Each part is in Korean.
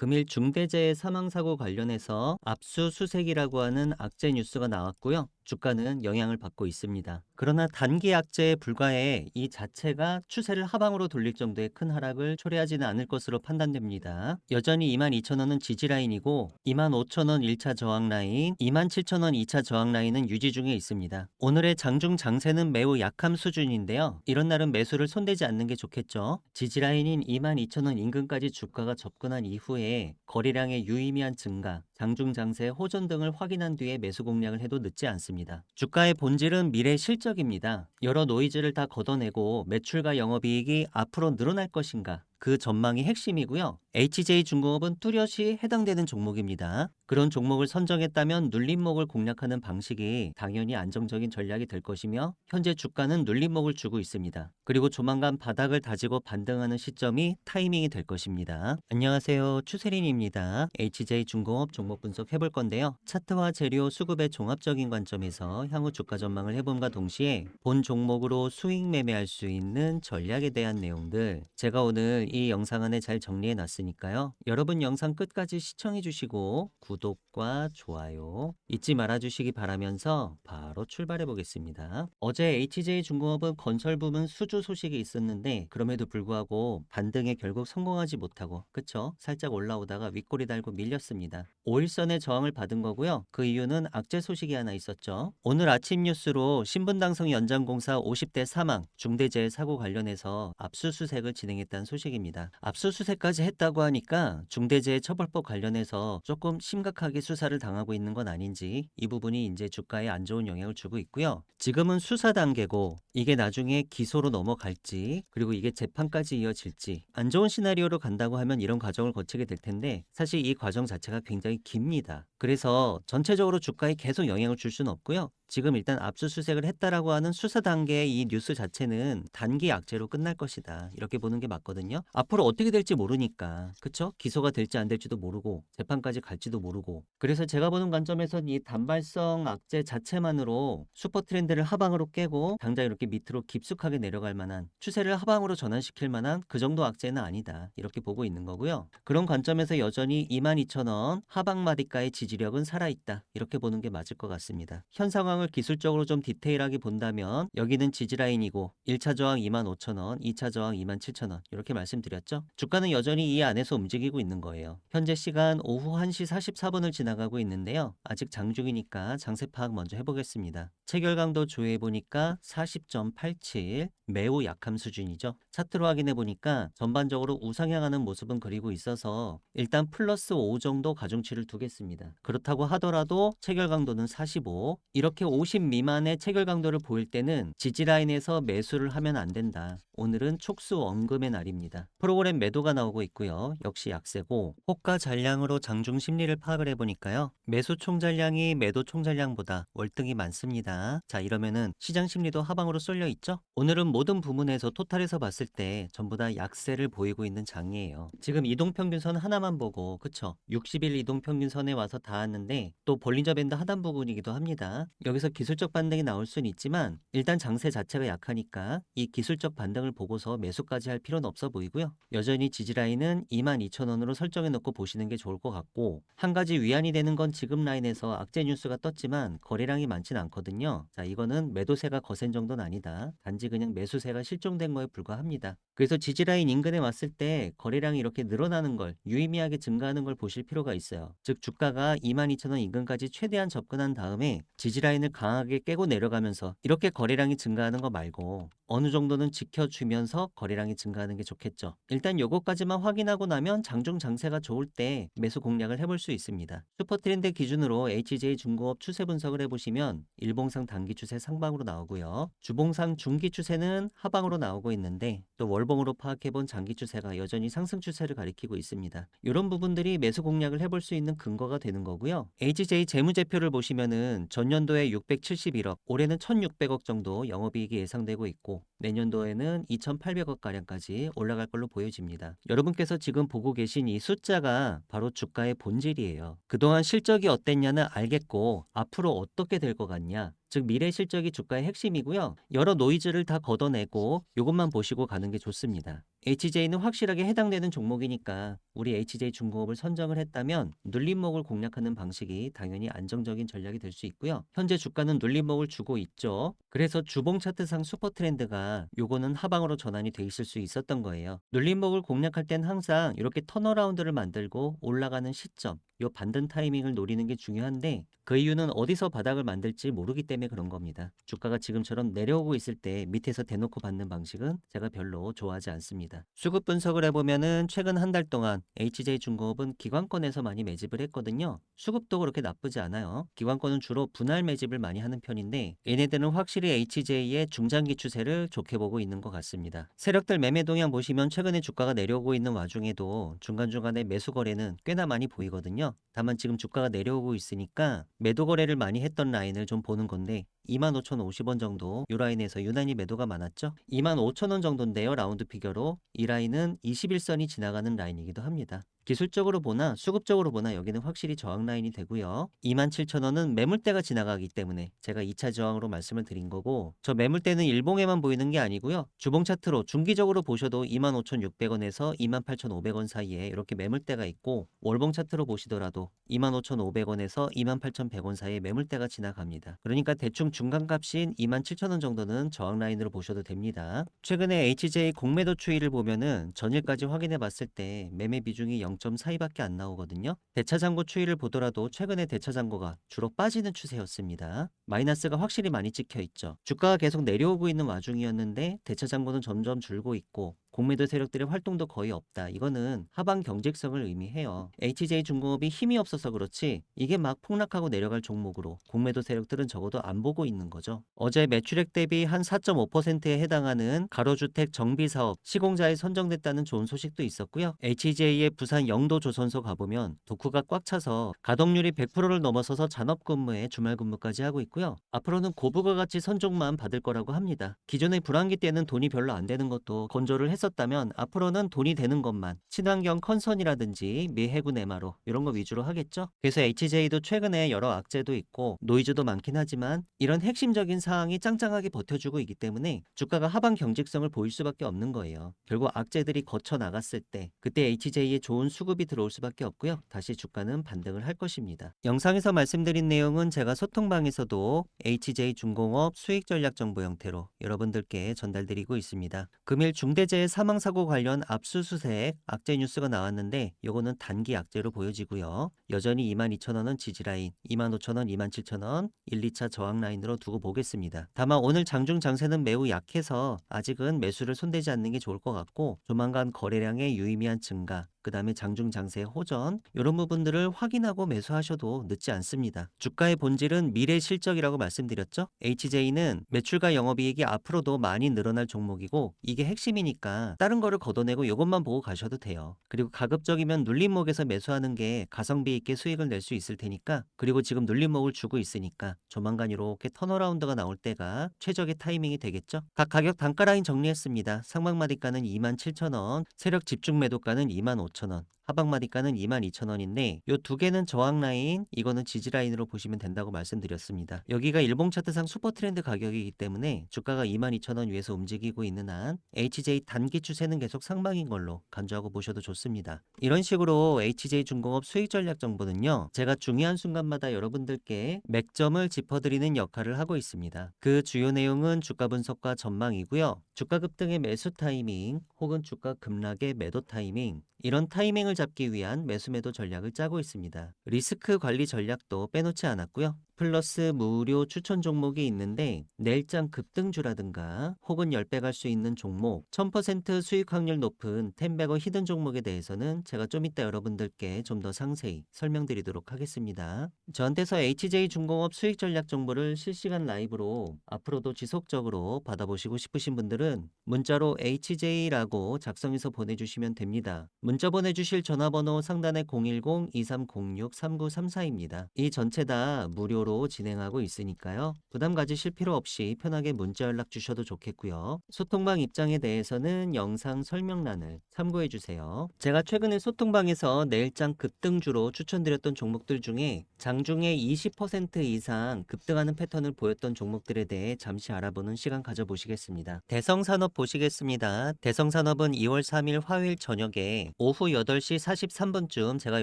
금일 중대재해 사망사고 관련해서 압수수색이라고 하는 악재 뉴스가 나왔고요. 주가는 영향을 받고 있습니다. 그러나 단기 악재에 불과해 이 자체가 추세를 하방으로 돌릴 정도의 큰 하락을 초래하지는 않을 것으로 판단됩니다. 여전히 22,000원은 지지라인이고 25,000원 1차 저항라인, 27,000원 2차 저항라인은 유지 중에 있습니다. 오늘의 장중 장세는 매우 약함 수준인데요. 이런 날은 매수를 손대지 않는 게 좋겠죠. 지지라인인 22,000원 인근까지 주가가 접근한 이후에 거래량의 유의미한 증가, 장중 장세의 호전 등을 확인한 뒤에 매수 공략을 해도 늦지 않습니다. 주가의 본질은 미래 실적입니다. 여러 노이즈를 다 걷어내고 매출과 영업이익이 앞으로 늘어날 것인가 그 전망이 핵심이고요. HJ 중공업은 뚜렷이 해당되는 종목입니다. 그런 종목을 선정했다면 눌림목을 공략하는 방식이 당연히 안정적인 전략이 될 것이며 현재 주가는 눌림목을 주고 있습니다. 그리고 조만간 바닥을 다지고 반등하는 시점이 타이밍이 될 것입니다. 안녕하세요. 추세린입니다. HJ 중공업 종목 분석 해볼 건데요. 차트와 재료 수급의 종합적인 관점에서 향후 주가 전망을 해봄과 동시에 본 종목으로 수익 매매할 수 있는 전략에 대한 내용들 제가 오늘 이 영상 안에 잘 정리해 놨으니까요. 여러분 영상 끝까지 시청해 주시고 구독과 좋아요 잊지 말아 주시기 바라면서 바로 출발해 보겠습니다. 어제 HJ 중공업은 건설 부문 수주 소식이 있었는데 그럼에도 불구하고 반등에 결국 성공하지 못하고 그쵸? 살짝 올라오다가 윗골이 달고 밀렸습니다. 5일선의 저항을 받은 거고요. 그 이유는 악재 소식이 하나 있었죠. 오늘 아침 뉴스로 신분당성 연장공사 50대 사망 중대재해 사고 관련해서 압수수색을 진행했다는 소식입니다. 압수수색까지 했다고 하니까 중대재해 처벌법 관련해서 조금 심각하게 수사를 당하고 있는 건 아닌지 이 부분이 이제 주가에 안 좋은 영향을 주고 있고요. 지금은 수사 단계고 이게 나중에 기소로 넘어갈지 그리고 이게 재판까지 이어질지 안 좋은 시나리오로 간다고 하면 이런 과정을 거치게 될 텐데 사실 이 과정 자체가 굉장히 깁니다. 그래서 전체적으로 주가에 계속 영향을 줄 수는 없고요. 지금 일단 압수수색을 했다라고 하는 수사 단계의 이 뉴스 자체는 단기 악재로 끝날 것이다. 이렇게 보는 게 맞거든요. 앞으로 어떻게 될지 모르니까. 그쵸? 기소가 될지 안 될지도 모르고 재판까지 갈지도 모르고. 그래서 제가 보는 관점에선 이 단발성 악재 자체만으로 슈퍼 트렌드를 하방으로 깨고 당장 이렇게 밑으로 깊숙하게 내려갈 만한 추세를 하방으로 전환시킬 만한 그 정도 악재는 아니다. 이렇게 보고 있는 거고요. 그런 관점에서 여전히 22,000원 하방 마디가의 지지 력은 살아있다. 이렇게 보는 게 맞을 것 같습니다. 현 상황을 기술적으로 좀 디테일하게 본다면 여기는 지지라인이고 1차 저항 25,000원, 2차 저항 27,000원 이렇게 말씀드렸죠. 주가는 여전히 이 안에서 움직이고 있는 거예요. 현재 시간 오후 1시 44분을 지나가고 있는데요. 아직 장중이니까 장세 파악 먼저 해보겠습니다. 체결 강도 조회해 보니까 40.87 매우 약함 수준이죠. 차트로 확인해 보니까 전반적으로 우상향하는 모습은 그리고 있어서 일단 플러스 5 정도 가중치를 두겠습니다. 그렇다고 하더라도 체결 강도는 45 이렇게 50 미만의 체결 강도를 보일 때는 지지 라인에서 매수를 하면 안 된다. 오늘은 촉수 원금의 날입니다. 프로그램 매도가 나오고 있고요. 역시 약세고 호가 잔량으로 장중 심리를 파악을 해 보니까요. 매수 총잔량이 매도 총잔량보다 월등히 많습니다. 자 이러면은 시장 심리도 하방으로 쏠려 있죠. 오늘은 모든 부문에서 토탈에서 봤을 때 전부 다 약세를 보이고 있는 장이에요. 지금 이동평균선 하나만 보고 그쵸? 60일 이동평균선에 와서 닿았는데 또 볼린저 밴드 하단 부분이기도 합니다. 여기서 기술적 반등이 나올 수는 있지만 일단 장세 자체가 약하니까 이 기술적 반등을 보고서 매수까지 할 필요는 없어 보이고요. 여전히 지지라인은 22,000원으로 설정해 놓고 보시는 게 좋을 것 같고 한 가지 위안이 되는 건 지금 라인에서 악재 뉴스가 떴지만 거래량이 많진 않거든요. 자 이거는 매도세가 거센 정도는 아니다. 단지 그냥 매수 세가 실종된 거에 불과합니다. 그래서 지지라인 인근에 왔을 때 거래량이 이렇게 늘어나는 걸 유의미하게 증가하는 걸 보실 필요가 있어요. 즉 주가가 22,000원 인근까지 최대한 접근한 다음에 지지라인을 강하게 깨고 내려가면서 이렇게 거래량이 증가하는 거 말고 어느 정도는 지켜주면서 거래량이 증가하는 게 좋겠죠. 일단 요거까지만 확인하고 나면 장중 장세가 좋을 때 매수 공략을 해볼 수 있습니다. 슈퍼트렌드 기준으로 HJ 중공업 추세 분석을 해보시면 일봉상 단기 추세 상방으로 나오고요. 주봉상 중기 추세는 하방으로 나오고 있는데 또 월봉으로 파악해본 장기 추세가 여전히 상승 추세를 가리키고 있습니다. 이런 부분들이 매수 공략을 해볼 수 있는 근거가 되는 거고요. HJ 재무제표를 보시면은 전년도에 671억, 올해는 1,600억 정도 영업이익이 예상되고 있고 내년도에는 2,800억 가량까지 올라갈 걸로 보여집니다. 여러분께서 지금 보고 계신 이 숫자가 바로 주가의 본질이에요. 그동안 실적이 어땠냐는 알겠고 앞으로 어떻게 될 것 같냐 즉 미래 실적이 주가의 핵심이고요. 여러 노이즈를 다 걷어내고 이것만 보시고 가는 게 좋습니다. HJ는 확실하게 해당되는 종목이니까 우리 HJ 중공업을 선정을 했다면 눌림목을 공략하는 방식이 당연히 안정적인 전략이 될 수 있고요. 현재 주가는 눌림목을 주고 있죠. 그래서 주봉 차트상 슈퍼 트렌드가 요거는 하방으로 전환이 돼 있을 수 있었던 거예요. 눌림목을 공략할 땐 항상 이렇게 턴어라운드를 만들고 올라가는 시점, 요 반등 타이밍을 노리는 게 중요한데 그 이유는 어디서 바닥을 만들지 모르기 때문에 그런 겁니다. 주가가 지금처럼 내려오고 있을 때 밑에서 대놓고 받는 방식은 제가 별로 좋아하지 않습니다. 수급 분석을 해보면은 최근 한 달 동안 HJ중공업은 기관권에서 많이 매집을 했거든요. 수급도 그렇게 나쁘지 않아요. 기관권은 주로 분할 매집을 많이 하는 편인데 얘네들은 확실히 HJ의 중장기 추세를 좋게 보고 있는 것 같습니다. 세력들 매매 동향 보시면 최근에 주가가 내려오고 있는 와중에도 중간중간에 매수 거래는 꽤나 많이 보이거든요. 다만 지금 주가가 내려오고 있으니까 매도 거래를 많이 했던 라인을 좀 보는 건데 25,050원 정도 이 라인에서 유난히 매도가 많았죠. 25,000원 정도인데요. 라운드 피겨로 이 라인은 21선이 지나가는 라인이기도 합니다. 기술적으로 보나 수급적으로 보나 여기는 확실히 저항 라인이 되고요. 27,000원은 매물대가 지나가기 때문에 제가 2차 저항으로 말씀을 드린 거고 저 매물대는 일봉에만 보이는 게 아니고요. 주봉 차트로 중기적으로 보셔도 25,600원에서 28,500원 사이에 이렇게 매물대가 있고 월봉 차트로 보시더라도 25,500원에서 28,100원 사이에 매물대가 지나갑니다. 그러니까 대충 중간값인 27,000원 정도는 저항 라인으로 보셔도 됩니다. 최근에 HJ 공매도 추이를 보면은 전일까지 확인해 봤을 때 매매 비중이 0.42밖에 안 나오거든요. 대차장고 추이를 보더라도 최근에 대차장고가 주로 빠지는 추세였습니다. 마이너스가 확실히 많이 찍혀 있죠. 주가가 계속 내려오고 있는 와중이었는데 대차장고는 점점 줄고 있고 공매도 세력들의 활동도 거의 없다. 이거는 하방 경직성을 의미해요. HJ 중공업이 힘이 없어서 그렇지 이게 막 폭락하고 내려갈 종목으로 공매도 세력들은 적어도 안 보고 있는 거죠. 어제 매출액 대비 한 4.5%에 해당하는 가로주택 정비 사업 시공자에 선정됐다는 좋은 소식도 있었고요. HJ의 부산 영도 조선소 가보면 도쿠가 꽉 차서 가동률이 100%를 넘어서서 잔업 근무에 주말 근무까지 하고 있고요. 앞으로는 고부가 가치 선종만 받을 거라고 합니다. 기존의 불황기 때는 돈이 별로 안 되는 것도 건조를 했 었다면 앞으로는 돈이 되는 것만 친환경 컨선이라든지 미 해군 에마로 이런 거 위주로 하겠죠. 그래서 HJ도 최근에 여러 악재도 있고 노이즈도 많긴 하지만 이런 핵심적인 사항이 짱짱하게 버텨주고 있기 때문에 주가가 하방 경직성을 보일 수밖에 없는 거예요. 결국 악재들이 거쳐 나갔을 때 그때 HJ에 좋은 수급이 들어올 수밖에 없고요. 다시 주가는 반등을 할 것입니다. 영상에서 말씀드린 내용은 제가 소통방에서도 HJ 중공업 수익 전략 정보 형태로 여러분들께 전달드리고 있습니다. 금일 중대재해 사망사고 관련 압수수색 악재 뉴스가 나왔는데 요거는 단기 악재로 보여지고요. 여전히 22,000원은 지지라인, 25,000원, 27,000원 1, 2차 저항 라인으로 두고 보겠습니다. 다만 오늘 장중 장세는 매우 약해서 아직은 매수를 손대지 않는 게 좋을 것 같고 조만간 거래량의 유의미한 증가 그 다음에 장중 장세의 호전 이런 부분들을 확인하고 매수하셔도 늦지 않습니다. 주가의 본질은 미래 실적이라고 말씀드렸죠. HJ는 매출과 영업이익이 앞으로도 많이 늘어날 종목이고 이게 핵심이니까 다른 거를 걷어내고 이것만 보고 가셔도 돼요. 그리고 가급적이면 눌림목에서 매수하는 게 가성비 있게 수익을 낼 수 있을 테니까 그리고 지금 눌림목을 주고 있으니까 조만간 이렇게 턴어라운드가 나올 때가 최적의 타이밍이 되겠죠. 각 가격 단가 라인 정리했습니다. 상방마디가는 27,000원, 세력 집중 매도가는 25,000 원, 하방마디가는 22,000원인데 요 두 개는 저항 라인, 이거는 지지 라인으로 보시면 된다고 말씀드렸습니다. 여기가 일봉 차트상 슈퍼 트렌드 가격이기 때문에 주가가 22,000원 위에서 움직이고 있는 한 HJ 단기 추세는 계속 상방인 걸로 간주하고 보셔도 좋습니다. 이런 식으로 HJ 중공업 수익 전략 정보는요. 제가 중요한 순간마다 여러분들께 맥점을 짚어드리는 역할을 하고 있습니다. 그 주요 내용은 주가 분석과 전망이고요. 주가 급등의 매수 타이밍 혹은 주가 급락의 매도 타이밍 이런 타이밍을 잡기 위한 매수 매도 전략을 짜고 있습니다. 리스크 관리 전략도 빼놓지 않았고요. 플러스 무료 추천 종목이 있는데 내일장 급등주라든가 혹은 10배 갈 수 있는 종목 1000% 수익 확률 높은 텐베거 히든 종목에 대해서는 제가 좀 이따 여러분들께 좀 더 상세히 설명드리도록 하겠습니다. 저한테서 HJ 중공업 수익 전략 정보를 실시간 라이브로 앞으로도 지속적으로 받아보시고 싶으신 분들은 문자로 HJ라고 작성해서 보내주시면 됩니다. 문자 보내주실 전화번호 상단에 010-2306-3934입니다. 이 전체 다 무료로 무료로 진행하고 있으니까요. 부담 가지실 필요 없이 편하게 문자 연락 주셔도 좋겠고요. 소통방 입장에 대해서는 영상 설명란을 참고해 주세요. 제가 최근에 소통방에서 내일장 급등주로 추천드렸던 종목들 중에 장중에 20% 이상 급등하는 패턴을 보였던 종목들에 대해 잠시 알아보는 시간 가져보시겠습니다. 대성산업 보시겠습니다. 대성산업은 2월 3일 화요일 저녁에 오후 8시 43분쯤 제가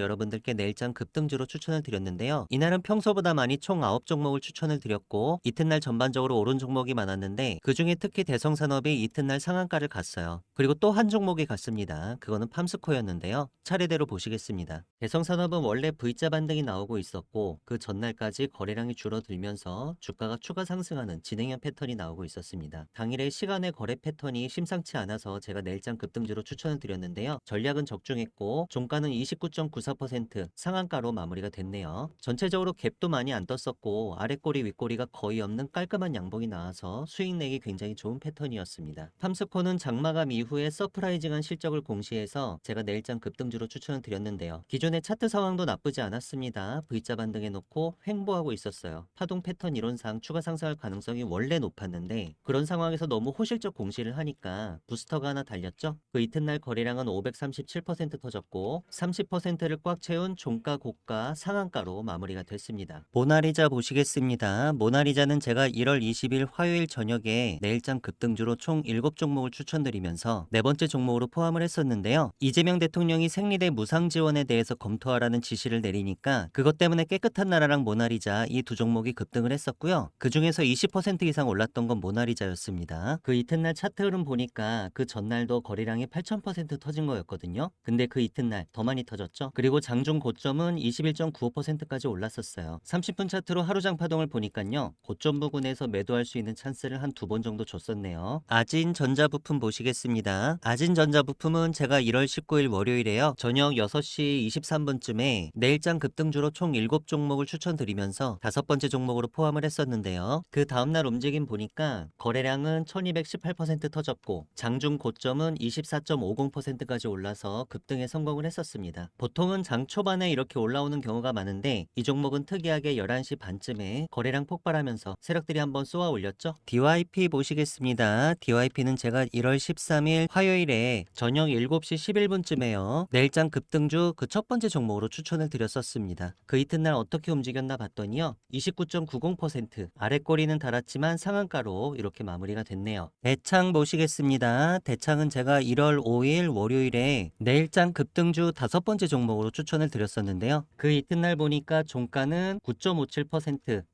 여러분들께 내일장 급등주로 추천을 드렸는데요. 이날은 평소보다 많이 총 9종목을 추천을 드렸고 이튿날 전반적으로 오른 종목이 많았는데 그 중에 특히 대성산업이 이튿날 상한가를 갔어요. 그리고 또 한 종목이 갔습니다. 그거는 팜스코였는데요. 차례대로 보시겠습니다. 대성산업은 원래 V자 반등이 나오고 있었고 그 전날까지 거래량이 줄어들면서 주가가 추가 상승하는 진행형 패턴이 나오고 있었습니다. 당일의 시간의 거래 패턴이 심상치 않아서 제가 내일장 급등주로 추천을 드렸는데요. 전략은 적중했고 종가는 29.94% 상한가로 마무리가 됐네요. 전체적으로 갭도 많이 안 떴 었고 아랫꼬리 윗꼬리가 거의 없는 깔끔한 양봉이 나와서 수익 내기 굉장히 좋은 패턴이었습니다. 팜스코는 장마감 이후에 서프라이징한 실적을 공시해서 제가 내일장 급등주로 추천을 드렸는데요. 기존의 차트 상황도 나쁘지 않았습니다. V자 반등해 놓고 횡보하고 있었어요. 파동 패턴 이론상 추가 상승할 가능성이 원래 높았는데 그런 상황에서 너무 호실적 공시를 하니까 부스터가 하나 달렸죠. 그 이튿날 거래량은 537% 터졌고 30%를 꽉 채운 종가 고가 상한가로 마무리가 됐습니다. 모나리자 보시겠습니다. 모나리자는 제가 1월 20일 화요일 저녁에 내일장 급등주로 총 7종목을 추천드리면서 네 번째 종목으로 포함을 했었는데요. 이재명 대통령이 생리대 무상 지원에 대해서 검토하라는 지시를 내리니까 그것 때문에 깨끗한 나라랑 모나리자 이 두 종목이 급등을 했었고요. 그 중에서 20% 이상 올랐던 건 모나리자였습니다. 그 이튿날 차트 흐름 보니까 그 전날도 거래량이 8,000% 터진 거였거든요. 근데 그 이튿날 더 많이 터졌죠. 그리고 장중 고점은 21.95%까지 올랐었어요. 30분 차 트로 하루장 파동을 보니까요. 고점 부근에서 매도할 수 있는 찬스를 한 두 번 정도 줬었네요. 아진 전자부품 보시겠습니다. 아진 전자부품은 제가 1월 19일 월요일에요. 저녁 6시 23분쯤에 내일장 급등주로 총 7종목을 추천드리면서 다섯 번째 종목으로 포함을 했었는데요. 그 다음날 움직임 보니까 거래량은 1218% 터졌고 장중 고점은 24.50%까지 올라서 급등에 성공을 했었습니다. 보통은 장 초반에 이렇게 올라오는 경우가 많은데 이 종목은 특이하게 11시 반쯤에 거래량 폭발하면서 세력들이 한번 쏘아 올렸죠. DYP 보시겠습니다. DYP는 제가 1월 13일 화요일에 저녁 7시 11분쯤에요. 내일장 급등주 그 첫 번째 종목으로 추천을 드렸었습니다. 그 이튿날 어떻게 움직였나 봤더니요. 29.90% 아랫꼬리는 달았지만 상한가로 이렇게 마무리가 됐네요. 대창 보시겠습니다. 대창은 제가 1월 5일 월요일에 내일장 급등주 다섯 번째 종목으로 추천을 드렸었는데요. 그 이튿날 보니까 종가는 9.57%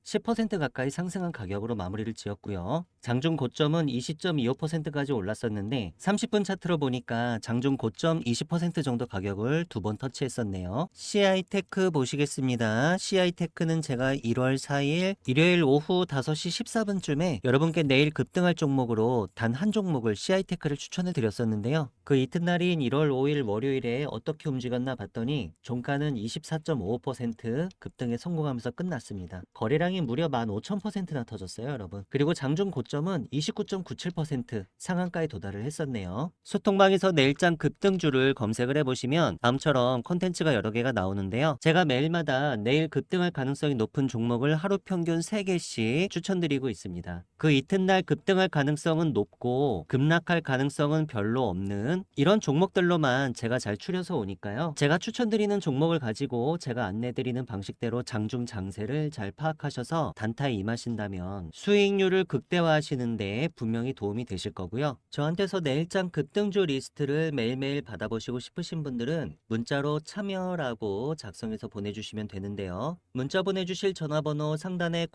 10% 가까이 상승한 가격으로 마무리를 지었고요. 장중 고점은 20.25%까지 올랐었는데 30분 차트로 보니까 장중 고점 20% 정도 가격을 두 번 터치했었네요. CI테크 보시겠습니다. CI테크는 제가 1월 4일 일요일 오후 5시 14분쯤에 여러분께 내일 급등할 종목으로 단 한 종목을 CI테크를 추천을 드렸었는데요. 그 이튿날인 1월 5일 월요일에 어떻게 움직였나 봤더니 종가는 24.55% 급등에 성공하면서 끝났습니다. 거래량이 무려 15,000%나 터졌어요, 여러분. 그리고 장중 고점 은 29.97% 상한가에 도달을 했었네요. 소통방에서 내일장 급등주를 검색을 해보시면 다음처럼 콘텐츠가 여러 개가 나오는데요. 제가 매일마다 내일 급등할 가능성이 높은 종목을 하루 평균 3개씩 추천드리고 있습니다. 그 이튿날 급등할 가능성은 높고 급락할 가능성은 별로 없는 이런 종목들로만 제가 잘 추려서 오니까요. 제가 추천드리는 종목을 가지고 제가 안내드리는 방식대로 장중 장세를 잘 파악하셔서 단타에 임하신다면 수익률을 극대화하시는 데 분명히 도움이 되실 거고요. 저한테서 내일장 급등주 리스트를 매일매일 받아보시고 싶으신 분들은 문자로 참여라고 작성해서 보내주시면 되는데요. 문자 보내주실 전화번호 상단에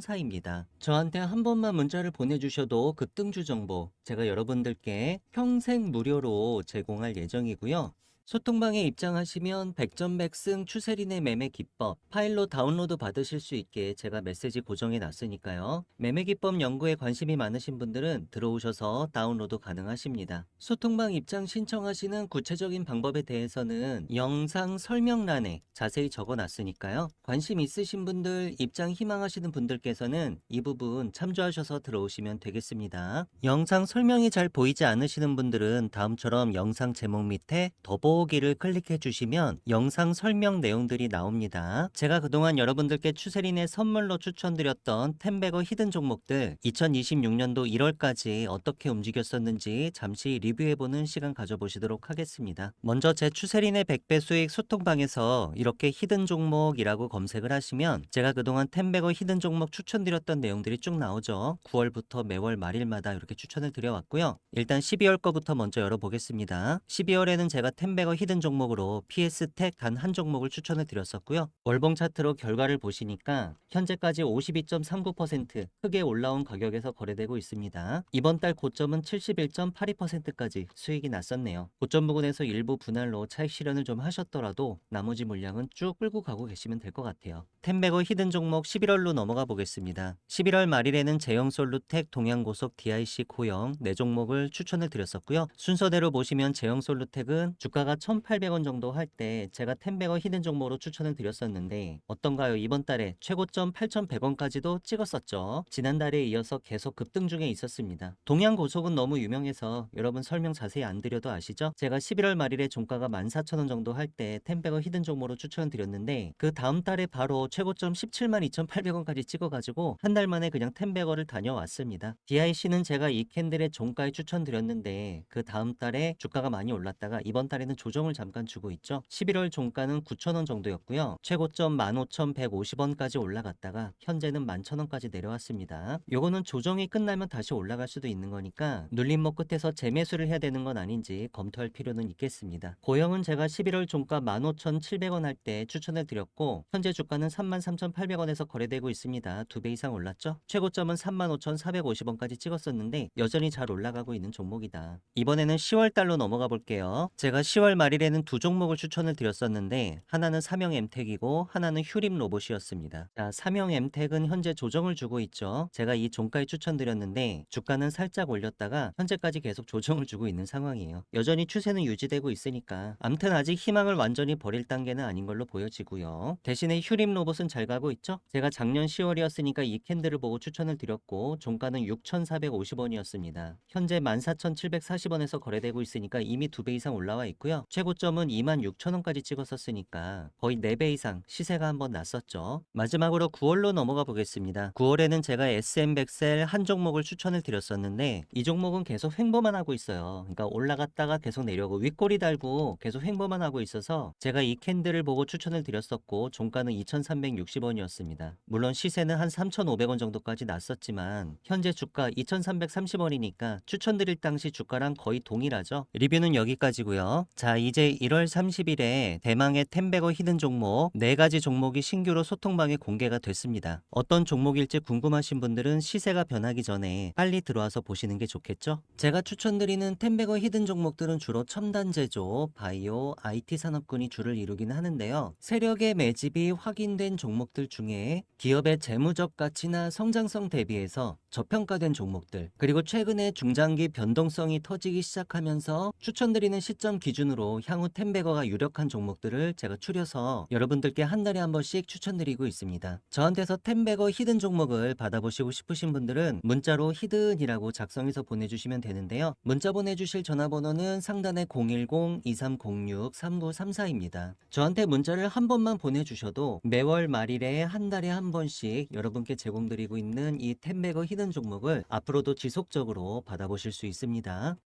010-2306-3934입니다. 저한테 한 번만 문자를 보내주셔도 급등주 정보 제가 여러분들께 평생 무료로 제공할 예정이고요. 소통방에 입장하시면 백전백승 추세린의 매매 기법 파일로 다운로드 받으실 수 있게 제가 메시지 고정해 놨으니까요. 매매 기법 연구에 관심이 많으신 분들은 들어오셔서 다운로드 가능하십니다. 소통방 입장 신청하시는 구체적인 방법에 대해서는 영상 설명란에 자세히 적어 놨으니까요. 관심 있으신 분들, 입장 희망하시는 분들께서는 이 부분 참조하셔서 들어오시면 되겠습니다. 영상 설명이 잘 보이지 않으시는 분들은 다음처럼 영상 제목 밑에 더보 더보기를 클릭해 주시면 영상 설명 내용들이 나옵니다. 제가 그동안 여러분들께 추세린의 선물로 추천드렸던 텐베거 히든 종목들 2026년도 1월까지 어떻게 움직였었는지 잠시 리뷰해보는 시간 가져보시도록 하겠습니다. 먼저 제 추세린의 100배 수익 소통방에서 이렇게 히든 종목이라고 검색을 하시면 제가 그동안 텐베거 히든 종목 추천드렸던 내용들이 쭉 나오죠. 9월부터 매월 말일마다 이렇게 추천을 드려왔고요. 일단 12월 거부터 먼저 열어보겠습니다. 12월에는 제가 텐베거 히든 종목으로 PS텍 단 한 종목을 추천을 드렸었고요. 월봉 차트로 결과를 보시니까 현재까지 52.39% 크게 올라온 가격에서 거래되고 있습니다. 이번 달 고점은 71.82%까지 수익이 났었네요. 고점 부근에서 일부 분할로 차익 실현을 좀 하셨더라도 나머지 물량은 쭉 끌고 가고 계시면 될 것 같아요. 텐베거 히든 종목 11월로 넘어가 보겠습니다. 11월 말일에는 제형솔루텍, 동양고속, DIC 코형 네 종목을 추천을 드렸었고요. 순서대로 보시면 제형솔루텍은 주가가 1,800원 정도 할 때 제가 텐베거 히든 종목으로 추천을 드렸었는데 어떤가요? 이번 달에 최고점 8,100원까지도 찍었었죠. 지난달에 이어서 계속 급등 중에 있었습니다. 동양고속은 너무 유명해서 여러분 설명 자세히 안 드려도 아시죠? 제가 11월 말일에 종가가 14,000원 정도 할 때 텐베거 히든 종목으로 추천을 드렸는데 그 다음 달에 바로 최고점 17만 2,800원까지 찍어가지고 한 달 만에 그냥 텐베거를 다녀왔습니다. DIC는 제가 이 캔들의 종가에 추천드렸는데 그 다음 달에 주가가 많이 올랐다가 이번 달에는 조정을 잠깐 주고 있죠. 11월 종가는 9,000원 정도였고요. 최고점 15,150원까지 올라갔다가 현재는 11,000원까지 내려왔습니다. 요거는 조정이 끝나면 다시 올라갈 수도 있는 거니까 눌림목 끝에서 재매수를 해야 되는 건 아닌지 검토할 필요는 있겠습니다. 고영은 제가 11월 종가 15,700원 할 때 추천을 드렸고 현재 주가는 33,800원에서 거래되고 있습니다. 두 배 이상 올랐죠? 최고점은 35,450원까지 찍었었는데 여전히 잘 올라가고 있는 종목이다. 이번에는 10월 달로 넘어가 볼게요. 제가 10월 말일에는 두 종목을 추천을 드렸었는데 하나는 삼형 엠텍이고 하나는 휴림 로봇이었습니다. 자, 삼형 엠텍은 현재 조정을 주고 있죠. 제가 이 종가에 추천드렸는데 주가는 살짝 올렸다가 현재까지 계속 조정을 주고 있는 상황이에요. 여전히 추세는 유지되고 있으니까 암튼 아직 희망을 완전히 버릴 단계는 아닌 걸로 보여지고요. 대신에 휴림 로봇은 잘 가고 있죠. 제가 작년 10월이었으니까 이 캔들을 보고 추천을 드렸고 종가는 6,450원이었습니다. 현재 14,740원에서 거래되고 있으니까 이미 두 배 이상 올라와 있고요. 최고점은 26,000원까지 찍었었으니까 거의 4배 이상 시세가 한번 났었죠. 마지막으로 9월로 넘어가 보겠습니다. 9월에는 제가 SM100셀 한 종목을 추천을 드렸었는데 이 종목은 계속 횡보만 하고 있어요. 그러니까 올라갔다가 계속 내려오고 윗꼬리 달고 계속 횡보만 하고 있어서 제가 이 캔들을 보고 추천을 드렸었고 종가는 2,360원이었습니다. 물론 시세는 한 3,500원 정도까지 났었지만 현재 주가 2,330원이니까 추천드릴 당시 주가랑 거의 동일하죠. 리뷰는 여기까지고요. 자 이제 1월 30일에 대망의 텐베거 히든 종목 4가지 종목이 신규로 소통방에 공개가 됐습니다. 어떤 종목일지 궁금하신 분들은 시세가 변하기 전에 빨리 들어와서 보시는 게 좋겠죠? 제가 추천드리는 텐베거 히든 종목들은 주로 첨단 제조, 바이오, IT 산업군이 주를 이루기는 하는데요. 세력의 매집이 확인된 종목들 중에 기업의 재무적 가치나 성장성 대비해서 저평가된 종목들, 그리고 최근에 중장기 변동성이 터지기 시작하면서 추천드리는 시점 기준으로 향후 텐베거가 유력한 종목들을 제가 추려서 여러분들께 한 달에 한 번씩 추천드리고 있습니다. 저한테서 텐베거 히든 종목을 받아보시고 싶으신 분들은 문자로 히든이라고 작성해서 보내주시면 되는데요. 문자 보내주실 전화번호는 상단에 010-2306-3934입니다. 저한테 문자를 한 번만 보내주셔도 매월 말일에 한 달에 한 번씩 여러분께 제공드리고 있는 이 텐베거 히든 종목을 앞으로도 지속적으로 받아보실 수 있습니다.